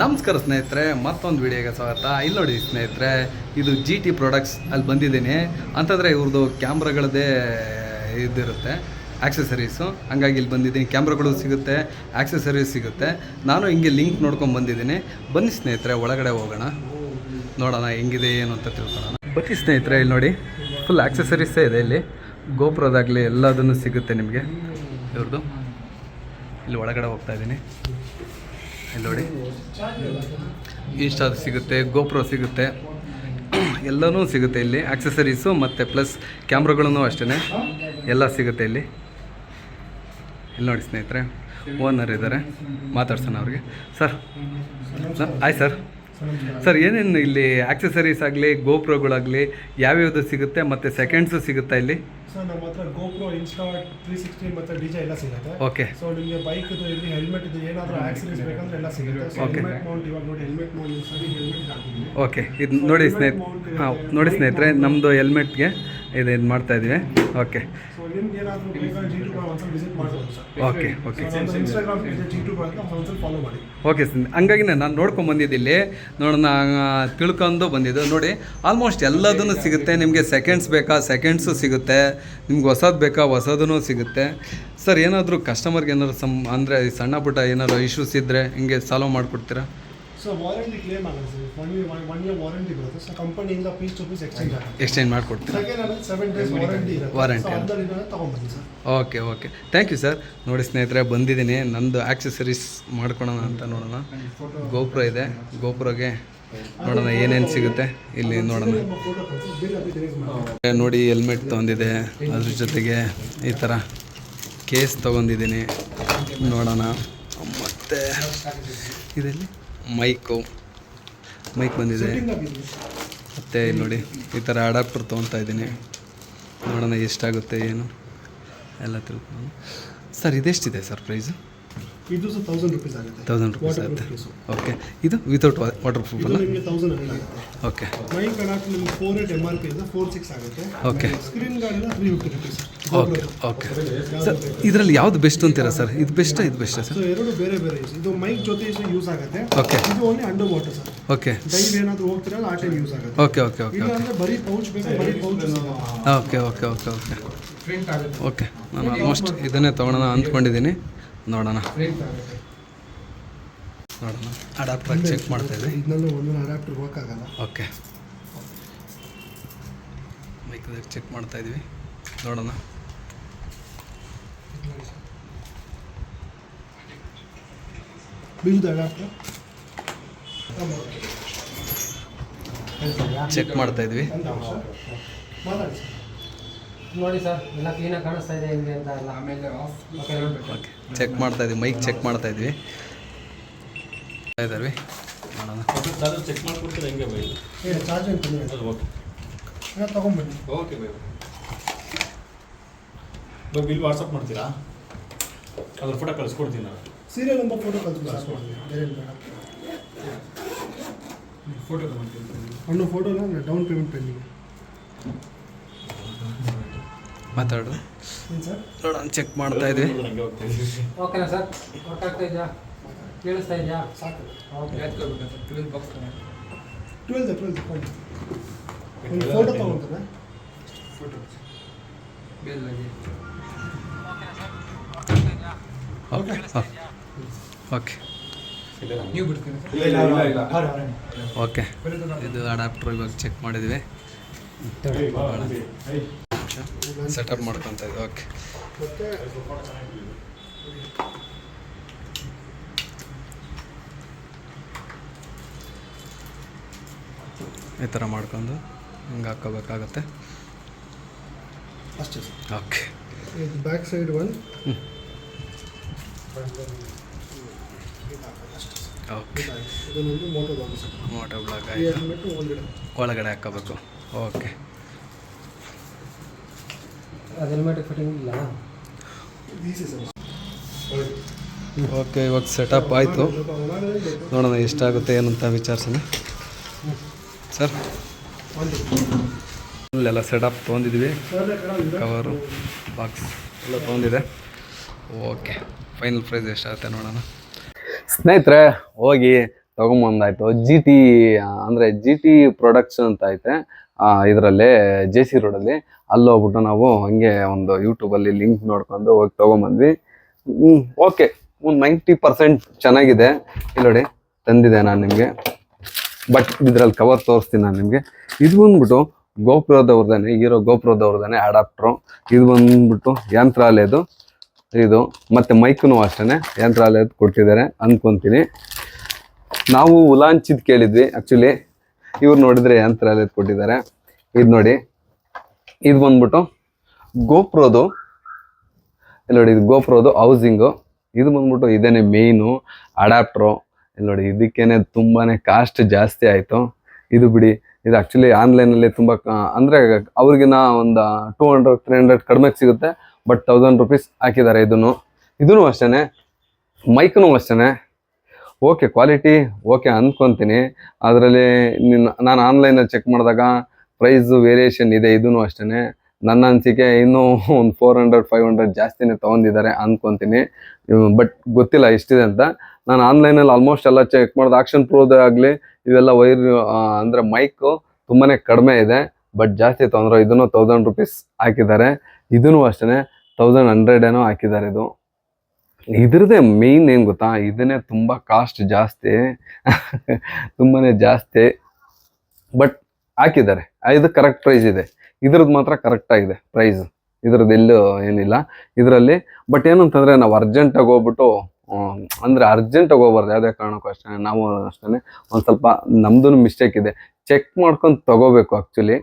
ನಮಸ್ಕಾರ ಸ್ನೇಹಿತರೆ, ಮತ್ತೊಂದು ವಿಡಿಯೋಗೆ ಸ್ವಾಗತ. ಇಲ್ಲಿ ನೋಡಿ ಸ್ನೇಹಿತರೆ, ಇದು ಜಿ ಟಿ ಪ್ರಾಡಕ್ಟ್ಸ್ ಅಲ್ಲಿ ಬಂದಿದ್ದೀನಿ. ಅಂತಂದರೆ ಇವ್ರದ್ದು ಕ್ಯಾಮ್ರಾಗಳದ್ದೇ ಇದಿರುತ್ತೆ ಆ್ಯಕ್ಸೆಸರೀಸು ಹಂಗಾಗಿ ಇಲ್ಲಿ ಬಂದಿದ್ದೀನಿ. ಕ್ಯಾಮ್ರಾಗಳು ಸಿಗುತ್ತೆ ಆ್ಯಕ್ಸೆಸರೀಸ್ ಸಿಗುತ್ತೆ. ನಾನು ಹಿಂಗೆ ಲಿಂಕ್ ನೋಡ್ಕೊಂಡು ಬಂದಿದ್ದೀನಿ. ಬನ್ನಿ ಸ್ನೇಹಿತರೆ, ಒಳಗಡೆ ಹೋಗೋಣ. ನೋಡೋಣ ಹೆಂಗಿದೆ, ಏನು ಅಂತ ತಿಳ್ಕೊಳ್ಳೋಣ. ಬನ್ನಿ ಸ್ನೇಹಿತರೆ, ಇಲ್ಲಿ ನೋಡಿ ಫುಲ್ ಆ್ಯಕ್ಸೆಸರೀಸೇ ಇದೆ ಇಲ್ಲಿ. ಗೋಪುರದಾಗಲಿ ಎಲ್ಲದನ್ನು ಸಿಗುತ್ತೆ ನಿಮಗೆ. ಇವ್ರದ್ದು ಇಲ್ಲಿ ಒಳಗಡೆ ಹೋಗ್ತಾ ಇದ್ದೀನಿ. ಇಲ್ಲಿ ನೋಡಿ. ಸ್ಟಾಕ್ ಸಿಗುತ್ತೆ, ಗೋಪ್ರೋ ಸಿಗುತ್ತೆ. ಎಲ್ಲನೂ ಸಿಗುತ್ತೆ ಇಲ್ಲಿ. ಆಕ್ಸೆಸರೀಸು ಮತ್ತು ಪ್ಲಸ್ ಕ್ಯಾಮ್ರಾಗಳೂ ಅಷ್ಟೇ ಎಲ್ಲ ಸಿಗುತ್ತೆ ಇಲ್ಲಿ. ಇಲ್ಲಿ ನೋಡಿ ಸ್ನೇಹಿತರೆ ಓನರ್ ಇದ್ದಾರೆ. ಮಾತಾಡ್ಸೋಣ ಅವ್ರಿಗೆ. ಸರ್ ಸರ್ ಆಯ್ತು ಸರ್ ಸರ್ ಏನೇನು ಇಲ್ಲಿ ಆಕ್ಸೆಸರೀಸ್ ಆಗಲಿ ಗೋಪ್ರೋಗಳಾಗಲಿ ಯಾವ್ಯಾವುದು ಸಿಗುತ್ತೆ ಮತ್ತು ಸೆಕೆಂಡ್ಸು ಸಿಗುತ್ತಾ ಇಲ್ಲಿ? ಸರ್ ನಮ್ಮ ಹತ್ರ ಗೋಪ್ರೋ ಇನ್ಸ್ಟಾ ತ್ರೀ ಸಿಕ್ಸ್ಟಿ ಮತ್ತೆ ಡಿಜೆ ಎಲ್ಲ ಸಿಗುತ್ತೆ. ಓಕೆ ಸೊ ನಿಮಗೆ ಬೈಕ್ ಇದು ಇಲ್ಲಿ ಹೆಲ್ಮೆಟ್ ಇದು ಏನಾದರೂ ಆಕ್ಸಿಡೆಂಟ್ಸ್ ಬೇಕಂದ್ರೆ ಎಲ್ಲ ಸಿಗುತ್ತೆ. ಸೊ ಹೆಲ್ಮೆಟ್ ಮೌಂಟ್ ಇವಾಗ ನೋಡಿ ಹೆಲ್ಮೆಟ್ ಮೌಂಟ್ ಸರಿ ಹೆಲ್ಮೆಟ್ ಹಾಕಿದ್ದೀವಿ ಓಕೆ ಇದು ನೋಡಿ ಸ್ನೇಹಿತ ಹಾಂ ನೋಡಿ ಸ್ನೇಹಿತರೆ ನಮ್ಮದು ಹೆಲ್ಮೆಟ್ಗೆ ಇದು ಇದು ಮಾಡ್ತಾ ಇದೀವಿ? ಓಕೆ ಓಕೆ ಓಕೆ ಓಕೆ ಹಂಗಾಗಿ ನಾನು ನೋಡ್ಕೊಂಡು ಬಂದಿದ್ದು ಇಲ್ಲಿ ನೋಡೋಣ ತಿಳ್ಕೊಂಡು ಬಂದಿದ್ದು. ನೋಡಿ ಆಲ್ಮೋಸ್ಟ್ ಎಲ್ಲದನ್ನು ಸಿಗುತ್ತೆ. ನಿಮಗೆ ಸೆಕೆಂಡ್ಸ್ ಬೇಕಾ? ಸೆಕೆಂಡ್ಸು ಸಿಗುತ್ತೆ. ನಿಮ್ಗೆ ಹೊಸದು ಬೇಕಾ? ಹೊಸದೂ ಸಿಗುತ್ತೆ. ಸರ್ ಏನಾದರೂ ಕಸ್ಟಮರ್ಗೆ ಏನಾದ್ರು ಸಮ್ ಅಂದರೆ ಸಣ್ಣ ಪುಟ್ಟ ಏನಾದ್ರು ಇಶ್ಯೂಸ್ ಇದ್ದರೆ ಹಿಂಗೆ ಸಾಲ್ವ್ ಮಾಡಿಕೊಡ್ತೀರಾ? ಸೊ ವಾರಂಟಿ ಕ್ಲೇಮ್ ಆಗುತ್ತೆ sir. One year one year warranty ಬರುತ್ತೆ. ಸೊ ಕಂಪನಿಯಿಂದ ಪೀಸ್ ಟು ಪೀಸ್ ಎಕ್ಸ್ಚೇಂಜ್ ಆಗುತ್ತೆ. ಎಕ್ಸ್ಚೇಂಜ್ ಮಾಡಿಕೊಡ್ತೀರಾ? ಸೆಕೆಂಡ್ ಅಲ್ಲಿ ಸೆವೆನ್ ಡೇಸ್ ವಾರಂಟಿ ಇರುತ್ತೆ. ವಾರಂಟಿ ಅದರಿಂದ ತೊಗೊಂಬನ್ನಿ sir. Okay okay thank you sir ನೋಡಿ ಸ್ನೇಹಿತರೆ ಬಂದಿದ್ದೀನಿ. ನಂದು ಆಕ್ಸೆಸರೀಸ್ ಮಾಡ್ಕೊಳೋಣ ಅಂತ ನೋಡೋಣ. ಗೋಪುರ ಇದೆ. ಗೋಪುರಗೆ ನೋಡೋಣ ಏನೇನು ಸಿಗುತ್ತೆ. ಇಲ್ಲಿ ನೋಡೋಣ. ನೋಡಿ ಹೆಲ್ಮೆಟ್ ತೊಗೊಂಡಿದೆ. ಅದ್ರ ಜೊತೆಗೆ ಈ ಥರ ಕೇಸ್ ತೊಗೊಂಡಿದ್ದೀನಿ. ನೋಡೋಣ. ಮತ್ತು ಇದರಲ್ಲಿ ಮೈಕು. ಮೈಕ್ ಬಂದಿದೆ. ಮತ್ತೆ ನೋಡಿ ಈ ಥರ ಅಡಾಪ್ಟರ್ ತೊಗೊತಾ ಇದ್ದೀನಿ. ನೋಡೋಣ ಎಷ್ಟಾಗುತ್ತೆ ಏನು? ಎಲ್ಲ ತಿಳ್ಕೊಂಡು. ಸರ್ ಇದೆಷ್ಟಿದೆ ಸರ್ ಪ್ರೈಸು ಇದು ತೌಸಂಡ್ ರುಪೀಸ್ ಆಗುತ್ತೆ. ತೌಸಂಡ್ ರುಪೀಸ್ ಆಗುತ್ತೆ. ಓಕೆ ಇದು ವಿತೌಟ್ ವಾಟರ್ ಪ್ರೂಫ್ ಅಲ್ಲ? ನಿಮಗೆ ತೌಸಂಡ್ ಹಂಡ್ರೆಡ್ ಆಗುತ್ತೆ. ಓಕೆ ಮೈಕ್ ಕಡಾಕ್ ನಿಮ್ಗೆ four eight M R P ಇದೆ ಫೋರ್ ಸಿಕ್ಸ್ ಆಗುತ್ತೆ. ಓಕೆ ಸ್ಕ್ರೀನ್ ಗಾರ್ಡ್ ಎಲ್ಲ three fifty rupees okay okay. Sir ಇದರಲ್ಲಿ ಯಾವ್ದು ಬೆಸ್ಟ್ ಅಂತೀರಾ ಸರ್? ಇದು ಬೆಸ್ಟ್ ಇದು ಬೆಸ್ಟ್ ಸರ್? ಎರಡು ಬೇರೆ ಬೇರೆ ಯೂಸ್ ಇದು ಮೈಕ್ ಜೊತೆ ಯೂಸ್ ಆಗುತ್ತೆ. ಓಕೆ. ಇದು only underwater sir. Okay. Dive ಏನಾದರೂ ಹೋಗ್ತಿರಲ್ಲ ಆ ಟೈಮ್ ಯೂಸ್ ಆಗುತ್ತೆ. ಓಕೆ ಓಕೆ ಓಕೆ ಇಲ್ಲ ಓಕೆ. ಅಂದ್ರೆ ಬರಿ ಪೌಚ್ ಬೇಕು ಬರೀ pouch okay okay okay okay. Okay. ನಾನು ಆಲ್ಮೋಸ್ಟ್ ಇದನ್ನೇ ತಗೊಳ್ಳೋಣ ಅಂದ್ಕೊಂಡಿದ್ದೀನಿ. ನೋಡೋಣ. ನೋಡೋಣ. ಅಡಾಪ್ಟರ್ ಚೆಕ್ ಮಾಡ್ತಾ ಇದೆ ಇದನ್ನೆಲ್ಲ ಒಂದೊಂದು ಅಡಾಪ್ಟರ್ ವರ್ಕ್ ಆಗಲ್ಲ. ಓಕೆ. ಮೈಕದಾಗ ಚೆಕ್ ಮಾಡ್ತಾ ಇದ್ವಿ ನೋಡೋಣ ಬಿಲ್ದು ಅಡಾಪ್ಟರ್ ಚೆಕ್ ಮಾಡ್ತಾ ಇದ್ವಿ. ಮಾತಾಡಿ ಸರ್. ನೋಡಿ ಸರ್ ಎಲ್ಲ ಕ್ಲೀನಾಗಿ ಕಾಣಿಸ್ತಾ ಇದೆ ಹಿಂಗೆ ಅಂತ ಎಲ್ಲ ಆಮೇಲೆ ಓಕೆ ಓಕೆ ಚೆಕ್ ಮಾಡ್ತಾ ಇದ್ವಿ ಮೈಕ್ ಚೆಕ್ ಮಾಡ್ತಾ ಇದ್ವಿ. ಇದ್ದಾವೆ ನೋಡೋಣ ಚೆಕ್ ಮಾಡ್ಕೊಡ್ತೀರಾ ಹೆಂಗೆ ಬೈ? ಏ ಚಾರ್ಜ್ ಏನು ತೊಂದರೆ ಓಕೆ. ಎಲ್ಲ ತೊಗೊಂಬನ್ನಿ okay bye. Bye bill WhatsApp ಮಾಡ್ತೀರಾ? ಅದ್ರ ಫೋಟೋ ಕಳಿಸ್ಕೊಡ್ತೀನಿ ನಾನು. ಸೀರಿಯಲ್ ನಂಬರ್ ಫೋಟೋ ಕಳಿಸ್ಬಿಡಿ ಬೇರೆ ಏನು ಬೇಡ ಫೋಟೋ ತಗೊಂತೀನಿ ಫೋಟೋನಾ ಫೋಟೋನ ಡೌನ್ ಪೇಮೆಂಟ್ ಪೆಂಡಿಂಗ್ ಮಾತಾಡ್ರಿ ಏನು ಸರ್? ನೋಡೋಣ ಚೆಕ್ ಮಾಡ್ತಾ ಇದ್ವಿ ಓಕೆನಾ ಸರ್ ವರ್ಕ್ ಆಗ್ತಾ ಇದೆಯಾ? ಕೇಳಿಸ್ತಾ ಇದೆಯಾ? ಸಾಕು. ಓಕೆ ಟ್ವೆಲ್ ಟ್ವೆಲ್ ಒಂದು ಫೋಟೋ ತೊಗೊಳ್ತಾರೆ ಓಕೆ ಓಕೆ ಓಕೆ ಇದು ಅಡಾಪ್ಟರ್ ಇವಾಗ ಚೆಕ್ ಮಾಡಿದ್ವಿ. ಸೆಟಪ್ ಮಾಡ್ಕೊತ ಇದ್ವಿ. ಓಕೆ ಮತ್ತೆ? ಈ ಥರ ಮಾಡ್ಕೊಂಡು ಹಿಂಗೆ ಹಾಕೋಬೇಕಾಗತ್ತೆ. ಅಷ್ಟೇ ಸರ್. ಓಕೆ ಇದು back side one. Okay. Moto blog ಆಯಿತು ಒಳಗಡೆ ಒಳಗಡೆ ಹಾಕ್ಕೋಬೇಕು ಓಕೆ. ಅದು ಹೆಲ್ಮೆಟ್ ಫಿಟ್ಟಿಂಗ್ ಇಲ್ಲ? ಓಕೆ ಇವಾಗ ಸೆಟಪ್ ಆಯಿತು. ನೋಡೋಣ ಎಷ್ಟಾಗುತ್ತೆ ಏನಂತ ವಿಚಾರಿಸೋಣ. ಸರ್? ಅಲ್ಲೆಲ್ಲ ಸೆಟಪ್ ತೊಗೊಂಡಿದ್ವಿ. ಕವರು ಬಾಕ್ಸ್ ಎಲ್ಲ ತೊಗೊಂಡಿದೆ. ಓಕೆ ಫೈನಲ್ ಪ್ರೈಸ್ ಎಷ್ಟಾಗುತ್ತೆ ನೋಡೋಣ. ಸ್ನೇಹಿತರೆ, ಹೋಗಿ ತಗೊಂಬಂದಾಯ್ತು. ಜಿ ಟಿ ಅಂದರೆ ಜಿ ಟಿ ಪ್ರೊಡಕ್ಷನ್ ಅಂತ ಐತೆ. ಇದರಲ್ಲಿ ಜೆ ಸಿ ರೋಡಲ್ಲಿ ಅಲ್ಲಿ. ಹೋಗ್ಬಿಟ್ಟು ನಾವು ಹಂಗೆ ಒಂದು ಯೂಟ್ಯೂಬಲ್ಲಿ ಲಿಂಕ್ ನೋಡ್ಕೊಂಡು ಹೋಗಿ ತೊಗೊಂಬಂದ್ವಿ. ಓಕೆ ಒಂದು ನೈಂಟಿ ಪರ್ಸೆಂಟ್ ಚೆನ್ನಾಗಿದೆ. ಇಲ್ಲಿ ನೋಡಿ, ತಂದಿದೆ ನಾನು ನಿಮಗೆ. ಬಟ್ ಇದ್ರಲ್ಲಿ ಕವರ್ ತೋರಿಸ್ತೀನಿ ನಾನು ನಿಮಗೆ. ಇದು ಬಂದ್ಬಿಟ್ಟು ಗೋಪುರದವ್ರದ್ದಾನೆ ಹೀರೋ ಗೋಪುರದವ್ರದ್ದಾನೆ ಅಡಾಪ್ಟ್ರು ಇದು ಬಂದ್ಬಿಟ್ಟು ಯಂತ್ರಾಲಯದು ಇದು ಮತ್ತೆ ಮೈಕ್ನು ಅಷ್ಟೇ ಯಂತ್ರಾಲಯದ ಕೊಟ್ಟಿದ್ದಾರೆ ಅಂದ್ಕೊತೀನಿ ನಾವು ಉಲಾಂಚಿದ್ ಕೇಳಿದ್ವಿ. ಆಕ್ಚುಲಿ ಇವ್ರು ನೋಡಿದ್ರೆ ಯಂತ್ರಾಲಯದ ಕೊಟ್ಟಿದ್ದಾರೆ. ಇದು ನೋಡಿ. ಇದು ಬಂದ್ಬಿಟ್ಟು ಗೋಪ್ರೋದು. ಇಲ್ಲಿ ನೋಡಿ, ಇದು ಗೋಪ್ರೋದು ಹೌಸಿಂಗು. ಇದು ಬಂದ್ಬಿಟ್ಟು ಇದೇನೆ ಮೇಯ್ನು, ಅಡಾಪ್ಟ್ರು. ಇಲ್ಲಿ ನೋಡಿ, ಇದಕ್ಕೇನೆ ತುಂಬಾ ಕಾಸ್ಟ್ ಜಾಸ್ತಿ ಆಯಿತು. ಇದು ಬಿಡಿ, ಇದು ಆ್ಯಕ್ಚುಲಿ ಆನ್ಲೈನಲ್ಲಿ ತುಂಬ ಅಂದರೆ ಅವ್ರಿಗಿನ ಒಂದು ಟೂ ಹಂಡ್ರೆಡ್ ತ್ರೀ ಹಂಡ್ರೆಡ್ ಕಡಿಮೆಗೆ ಸಿಗುತ್ತೆ. ಬಟ್ ತೌಸಂಡ್ ರುಪೀಸ್ ಹಾಕಿದ್ದಾರೆ ಇದನ್ನು. ಇದೂ ಅಷ್ಟೇ ಮೈಕ್ನು ಅಷ್ಟೇ ಓಕೆ ಕ್ವಾಲಿಟಿ ಓಕೆ ಅಂದ್ಕೊತೀನಿ ಅದರಲ್ಲಿ ನಾನು ಆನ್ಲೈನಲ್ಲಿ ಚೆಕ್ ಮಾಡಿದಾಗ ಪ್ರೈಸು ವೇರಿಯೇಷನ್ ಇದೆ ಇದೂ ಅಷ್ಟೇ ನನ್ನ ಅನಿಸಿಕೆ ಇನ್ನೂ ಒಂದು ಫೋರ್ ಹಂಡ್ರೆಡ್ ಫೈವ್ ಹಂಡ್ರೆಡ್ ಜಾಸ್ತಿನೇ ತೊಗೊಂಡಿದ್ದಾರೆ ಅಂದ್ಕೊತೀನಿ ಬಟ್ ಗೊತ್ತಿಲ್ಲ ಎಷ್ಟಿದೆ ಅಂತ. ನಾನು ಆನ್ಲೈನಲ್ಲಿ ಆಲ್ಮೋಸ್ಟ್ ಎಲ್ಲ ಚೆಕ್ ಮಾಡಿದೆ ಆಕ್ಷನ್ ಪ್ರೋದೇ ಆಗಲಿ, ಇವೆಲ್ಲ ವೈರ್ ಅಂದರೆ ಮೈಕು ತುಂಬಾ ಕಡಿಮೆ ಇದೆ. ಬಟ್ ಜಾಸ್ತಿ ತೊಂದರೆ ಇದನ್ನು ತೌಸಂಡ್ ರುಪೀಸ್ ಹಾಕಿದ್ದಾರೆ. ಇದೂ ಅಷ್ಟೇ ತೌಸಂಡ್ ಹಂಡ್ರೆಡ್ ಏನೋ ಹಾಕಿದ್ದಾರೆ ಇದು. ಇದ್ರದ್ದೇ ಮೇಯ್ನ್ ಏನು ಗೊತ್ತಾ? ಇದನ್ನೇ ತುಂಬ ಕಾಸ್ಟ್ ಜಾಸ್ತಿ ತುಂಬಾ ಜಾಸ್ತಿ ಬಟ್ ಹಾಕಿದ್ದಾರೆ. ಇದು ಕರೆಕ್ಟ್ ಪ್ರೈಸ್ ಇದೆ. ಇದ್ರದ್ದು ಮಾತ್ರ ಕರೆಕ್ಟ್ ಆಗಿದೆ ಪ್ರೈಸ್ ಇದ್ರದ್ದು ಎಲ್ಲೂ ಏನಿಲ್ಲ. ಇದರಲ್ಲಿ ಬಟ್ ಏನಂತಂದರೆ ನಾವು ಅರ್ಜೆಂಟಾಗಿ ಹೋಗ್ಬಿಟ್ಟು ಅಂದ್ರೆ ಅರ್ಜೆಂಟಾಗಿ ಹೋಗ್ಬಾರ್ದು. ಯಾವುದೇ ಕಾರಣಕ್ಕೂ ಅಷ್ಟೇ ನಾವು ಅಷ್ಟೇ ಒಂದು ಸ್ವಲ್ಪ ನಮ್ಮದೂ ಮಿಸ್ಟೇಕ್ ಇದೆ. ಚೆಕ್ ಮಾಡ್ಕೊಂಡು ತಗೋಬೇಕು ಆ್ಯಕ್ಚುಲಿ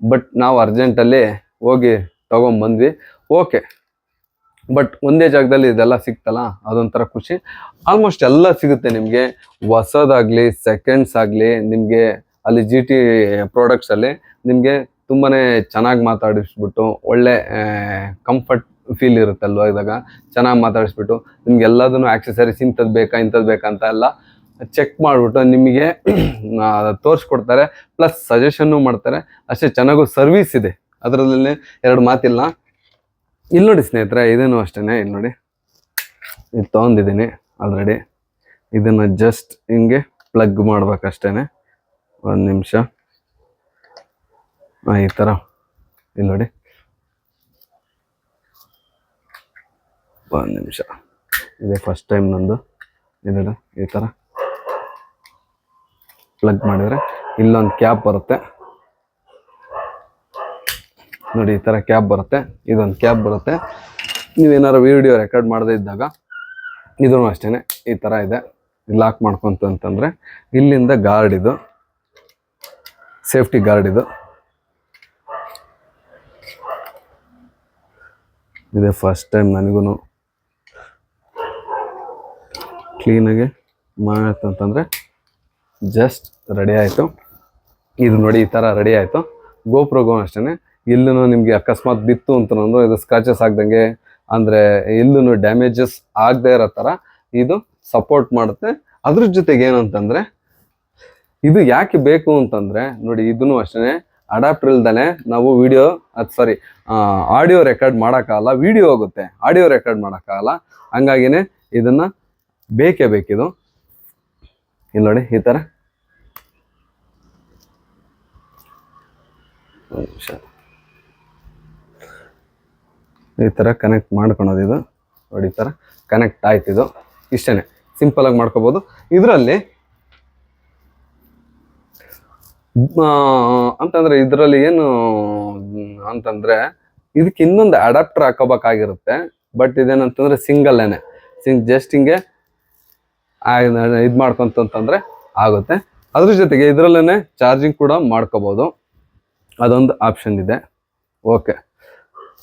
ಬಟ್ ನಾವು ಅರ್ಜೆಂಟಲ್ಲಿ ಹೋಗಿ ತಗೊಂಬಂದ್ವಿ ಓಕೆ ಬಟ್ ಒಂದೇ ಜಾಗದಲ್ಲಿ ಇದೆಲ್ಲ ಸಿಕ್ತಲ್ಲ, ಅದೊಂಥರ ಖುಷಿ. ಆಲ್ಮೋಸ್ಟ್ ಎಲ್ಲ ಸಿಗುತ್ತೆ ನಿಮಗೆ. ಹೊಸದಾಗಲಿ ಸೆಕೆಂಡ್ಸ್ ಆಗಲಿ, ನಿಮಗೆ ಅಲ್ಲಿ ಜಿ ಟಿ ಪ್ರಾಡಕ್ಟ್ಸಲ್ಲಿ ನಿಮಗೆ ತುಂಬಾ ಚೆನ್ನಾಗಿ ಮಾತಾಡಿಸ್ಬಿಟ್ಟು, ಒಳ್ಳೆ ಕಂಫರ್ಟ್ ಫೀಲ್ ಇರುತ್ತೆ ಅಲ್ವಾ ಇದಾಗ ಚೆನ್ನಾಗಿ ಮಾತಾಡಿಸ್ಬಿಟ್ಟು, ನಿಮ್ಗೆ ಎಲ್ಲದನ್ನು ಆಕ್ಸೆಸರೀಸ್ ಇಂಥದ್ದು ಬೇಕಾ ಇಂಥದ್ದು ಬೇಕಾ ಅಂತ ಎಲ್ಲ ಚೆಕ್ ಮಾಡಿಬಿಟ್ಟು ನಿಮಗೆ ತೋರಿಸ್ಕೊಡ್ತಾರೆ. ಪ್ಲಸ್ ಸಜೆಷನ್ನು ಮಾಡ್ತಾರೆ. ಅಷ್ಟೇ ಚೆನ್ನಾಗೂ ಸರ್ವಿಸ್ ಇದೆ. ಅದರಲ್ಲಿ ಎರಡು ಮಾತಿಲ್ಲ. ಇಲ್ಲಿ ನೋಡಿ ಸ್ನೇಹಿತರೆ, ಇದೇನು ಅಷ್ಟೇ ಇಲ್ಲಿ ನೋಡಿ. ಇದು ತೊಗೊಂಡಿದ್ದೀನಿ ಆಲ್ರೆಡಿ ಇದನ್ನು ಜಸ್ಟ್ ಹಿಂಗೆ ಪ್ಲಗ್ ಮಾಡ್ಬೇಕಷ್ಟೇ ಒಂದು ನಿಮಿಷ. ಹಾಂ ಈ ಥರ ಇಲ್ಲಿ ನೋಡಿ. ಒಂದು ನಿಮಿಷ. ಇದೇ ಫಸ್ಟ್ ಟೈಮ್ ನಂದು. ಇದು ಈ ಥರ ಪ್ಲಗ್ ಮಾಡಿದರೆ ಇಲ್ಲೊಂದು ಕ್ಯಾಪ್ ಬರುತ್ತೆ. ನೋಡಿ, ಈ ಥರ ಕ್ಯಾಬ್ ಬರುತ್ತೆ. ಇದೊಂದು ಕ್ಯಾಬ್ ಬರುತ್ತೆ. ನೀವೇನಾರು ವಿಡಿಯೋ ರೆಕಾರ್ಡ್ ಮಾಡದೇ ಇದ್ದಾಗ ಇದೂ ಅಷ್ಟೇ ಈ ಥರ ಇದೆ. ಲಾಕ್ ಮಾಡ್ಕೊಂತ ಅಂತಂದರೆ, ಇಲ್ಲಿಂದ ಗಾರ್ಡ್ ಇದು. ಸೇಫ್ಟಿ ಗಾರ್ಡ್ ಇದು. ಇದೆ ಫಸ್ಟ್ ಟೈಮ್ ನನಗೂ ಕ್ಲೀನಾಗಿ ಮಾಡ್ತಂತಂದರೆ ಜಸ್ಟ್ ರೆಡಿ ಆಯಿತು. ಇದು ನೋಡಿ, ಈ ಥರ ರೆಡಿ ಆಯಿತು. ಗೋಪ್ರೋಗೂ ಅಷ್ಟೇ ಇಲ್ಲೂ ನಿಮಗೆ ಅಕಸ್ಮಾತ್ ಬಿತ್ತು ಅಂತಂದ್ರೆ ಇದು ಸ್ಕ್ರಾಚಸ್ ಆಗ್ದಂಗೆ, ಅಂದರೆ ಎಲ್ಲೂ ಡ್ಯಾಮೇಜಸ್ ಆಗದೆ ಇರೋ ಥರ ಇದು ಸಪೋರ್ಟ್ ಮಾಡುತ್ತೆ. ಅದ್ರ ಜೊತೆಗೆ ಏನಂತಂದರೆ, ಇದು ಯಾಕೆ ಬೇಕು ಅಂತಂದರೆ, ನೋಡಿ ಇದನ್ನು ಅಷ್ಟೇ ಅಡಾಪ್ಟರ್ ಇಲ್ದೇ ನಾವು ವಿಡಿಯೋ ಅದು ಸಾರಿ ಆಡಿಯೋ ರೆಕಾರ್ಡ್ ಮಾಡೋಕ್ಕಾಗಲ್ಲ ವಿಡಿಯೋ ಹೋಗುತ್ತೆ ಆಡಿಯೋ ರೆಕಾರ್ಡ್ ಮಾಡೋಕ್ಕಾಗಲ್ಲ ಹಂಗಾಗಿನೇ ಇದನ್ನು ಬೇಕೇ ಬೇಕಿದು. ಇಲ್ಲಿ ನೋಡಿ ಈ ಥರ ಒಂದ್ ನಿಮಿಷ ಈ ಥರ ಕನೆಕ್ಟ್ ಮಾಡ್ಕೊಳೋದು ಇದು. ನೋಡಿ ಈ ಥರ ಕನೆಕ್ಟ್ ಆಯ್ತು ಇದು. ಇಷ್ಟೇ ಸಿಂಪಲಾಗಿ ಮಾಡ್ಕೋಬೋದು. ಇದರಲ್ಲಿ ಅಂತಂದರೆ ಇದರಲ್ಲಿ ಏನು, ಅಂತಂದರೆ ಇದಕ್ಕೆ ಇನ್ನೊಂದು ಅಡಾಪ್ಟರ್ ಹಾಕೋಬೇಕಾಗಿರುತ್ತೆ. ಬಟ್ ಇದೇನಂತಂದರೆ ಸಿಂಗಲ್ಲೇನೆ ಸಿಂಗ್ ಜಸ್ಟ್ ಹಿಂಗೆ ಇದು ಮಾಡ್ಕೊತಂತಂದರೆ ಆಗುತ್ತೆ. ಅದ್ರ ಜೊತೆಗೆ ಇದರಲ್ಲೇ ಚಾರ್ಜಿಂಗ್ ಕೂಡ ಮಾಡ್ಕೋಬೋದು. ಅದೊಂದು ಆಪ್ಷನ್ ಇದೆ. ಓಕೆ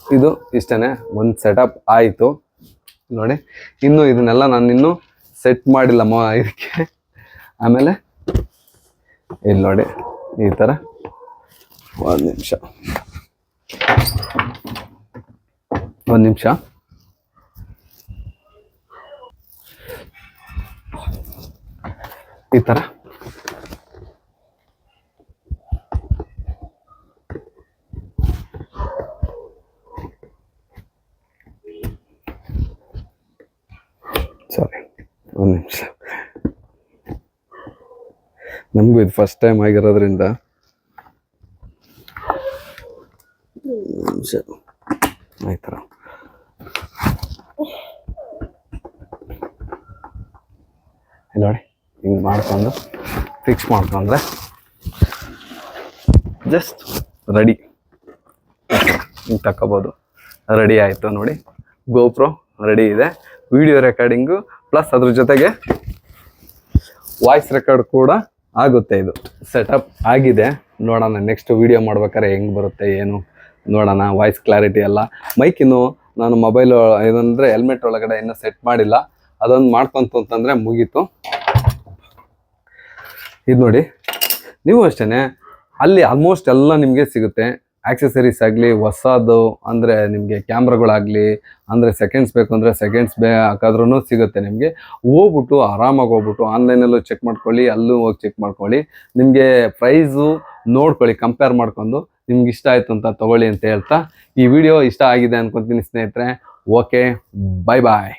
ಇದು ಇಷ್ಟೇ ಒಂದು ಸೆಟಪ್ ಆಯಿತು. ನೋಡಿ, ಇನ್ನು ಇದನ್ನೆಲ್ಲ ನಾನು ಇನ್ನೂ ಸೆಟ್ ಮಾಡಿಲ್ಲ ಮ ಇದಕ್ಕೆ. ಆಮೇಲೆ ಇಲ್ಲಿ ನೋಡಿ, ಈ ಥರ ಒಂದು ನಿಮಿಷ. ಒಂದು ನಿಮಿಷ. ಈ ಥರ ಒಂದು ನಿಮಿಷ. ನಮಗೂ ಇದು ಫಸ್ಟ್ ಟೈಮ್ ಆಗಿರೋದ್ರಿಂದ. ನಿಮಿಷ. ಆಯ್ತರ. ನೋಡಿ, ಹಿಂಗೆ ಮಾಡ್ಕೊಂಡು ಫಿಕ್ಸ್ ಮಾಡ್ಕೊಂಡ್ರೆ ಜಸ್ಟ್ ರೆಡಿ ಹಿಂಗೆ ತಗೋಬೋದು ರೆಡಿ ಆಯಿತು ನೋಡಿ. ಗೋಪ್ರೋ ರೆಡಿ ಇದೆ. ವಿಡಿಯೋ ರೆಕಾರ್ಡಿಂಗು ಪ್ಲಸ್ ಅದ್ರ ಜೊತೆಗೆ ವಾಯ್ಸ್ ರೆಕಾರ್ಡ್ ಕೂಡ ಆಗುತ್ತೆ ಇದು. ಸೆಟಪ್ ಆಗಿದೆ. ನೋಡೋಣ ನೆಕ್ಸ್ಟ್ ವಿಡಿಯೋ ಮಾಡ್ಬೇಕಾದ್ರೆ ಹೆಂಗೆ ಬರುತ್ತೆ, ಏನು ನೋಡೋಣ ವಾಯ್ಸ್ ಕ್ಲಾರಿಟಿ ಎಲ್ಲ. ಇನ್ನು ನಾನು ಮೊಬೈಲ್ ಏನಂದರೆ ಹೆಲ್ಮೆಟ್ ಒಳಗಡೆ ಇನ್ನೂ ಸೆಟ್ ಮಾಡಿಲ್ಲ. ಅದೊಂದು ಮಾಡ್ಕೊಂತು ಅಂತಂದರೆ ಮುಗೀತು. ಇದು ನೋಡಿ, ನೀವು ಅಷ್ಟೇ ಅಲ್ಲಿ ಆಲ್ಮೋಸ್ಟ್ ಎಲ್ಲ ನಿಮಗೆ ಸಿಗುತ್ತೆ. ಆಕ್ಸೆಸರೀಸ್ ಆಗಲಿ, ಹೊಸದು, ಅಂದರೆ ನಿಮಗೆ ಕ್ಯಾಮ್ರಾಗಳಾಗಲಿ, ಅಂದರೆ ಸೆಕೆಂಡ್ಸ್ ಬೇಕು ಅಂದರೆ ಸೆಕೆಂಡ್ಸ್ ಬೇ ಹಾಕಾದ್ರೂ ಸಿಗುತ್ತೆ ನಿಮಗೆ. ಹೋಗ್ಬಿಟ್ಟು ಆರಾಮಾಗಿ ಹೋಗ್ಬಿಟ್ಟು ಆನ್ಲೈನಲ್ಲೂ ಚೆಕ್ ಮಾಡ್ಕೊಳ್ಳಿ, ಅಲ್ಲೂ ಹೋಗಿ ಚೆಕ್ ಮಾಡ್ಕೊಳ್ಳಿ. ನಿಮಗೆ ಪ್ರೈಸು ನೋಡ್ಕೊಳ್ಳಿ ಕಂಪೇರ್ ಮಾಡ್ಕೊಂಡು ನಿಮ್ಗೆ ಇಷ್ಟ ಆಯಿತು ಅಂತ ತಗೊಳ್ಳಿ ಅಂತ ಹೇಳ್ತಾ ಈ ವಿಡಿಯೋ ಇಷ್ಟ ಆಗಿದೆ ಅನ್ಕೊತೀನಿ ಸ್ನೇಹಿತರೆ. ಓಕೆ ಬಾಯ್ ಬಾಯ್